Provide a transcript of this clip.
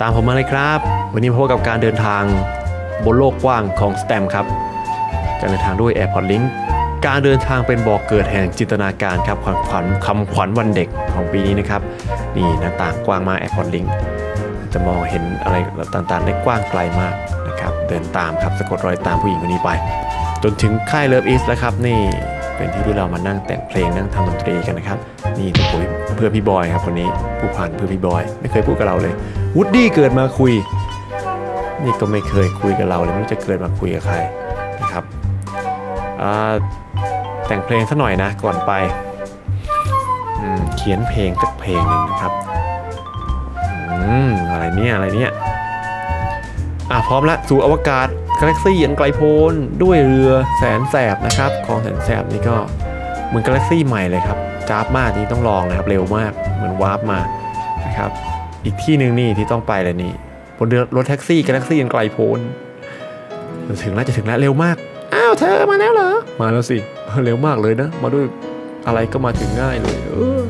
ตามผมมาเลยครับ วันนี้พบกับการเดินทางบนโลกกว้างของสแตมครับ การเดินทางด้วย AirPod Link การเดินทางเป็นบอกเกิดแห่งจินตนาการครับความขวัญคำขวัญวันเด็กของปีนี้นะครับ นี่หน้าต่างกว้างมาก AirPod Link จะมองเห็นอะไรต่างๆ ได้กว้างไกลมากนะครับ เดินตามครับสะกดรอยตามผู้หญิงคนนี้ไป จนถึงค่ายเลิฟอีสแล้วครับนี่ เป็นที่ที่เรามานั่งแต่งเพลงนั่งทำดนตรีกันนะครับนี่ตัวปุ๋ยเพื่อพี่บอยครับคนนี้ผู้พันเพื่อพี่บอยไม่เคยพูดกับเราเลยวูดดี้เกิดมาคุย นี่ก็ไม่เคยคุยกับเราเลยไม่รู้จะเกิดมาคุยกับใครนะครับแต่งเพลงสักหน่อยนะก่อนไปเขียนเพลงสักเพลงหนึ่งนะครับอืมอะไรเนี่ยอะไรเนี่ย อะพร้อมละสู่อวกาศกาแล็กซี่อันไกลโพ้นด้วยเรือแสนแสบนะครับของแสนแสบนี่ก็เหมือนกาแล็กซี่ใหม่เลยครับจ้าบมากนี่ต้องลองนะครับเร็วมากเหมือนวาร์ปมานะครับอีกที่หนึ่งนี่ที่ต้องไปเลยนี่บนเรือรถแท็กซี่กาแล็กซี่ยังไกลโพ้นจะถึงแล้วจะถึงแล้วเร็วมากอ้าวเธอมาแล้วเหรอมาแล้วสิเร็วมากเลยนะ มาด้วยอะไรก็มาถึงง่ายเลยเออ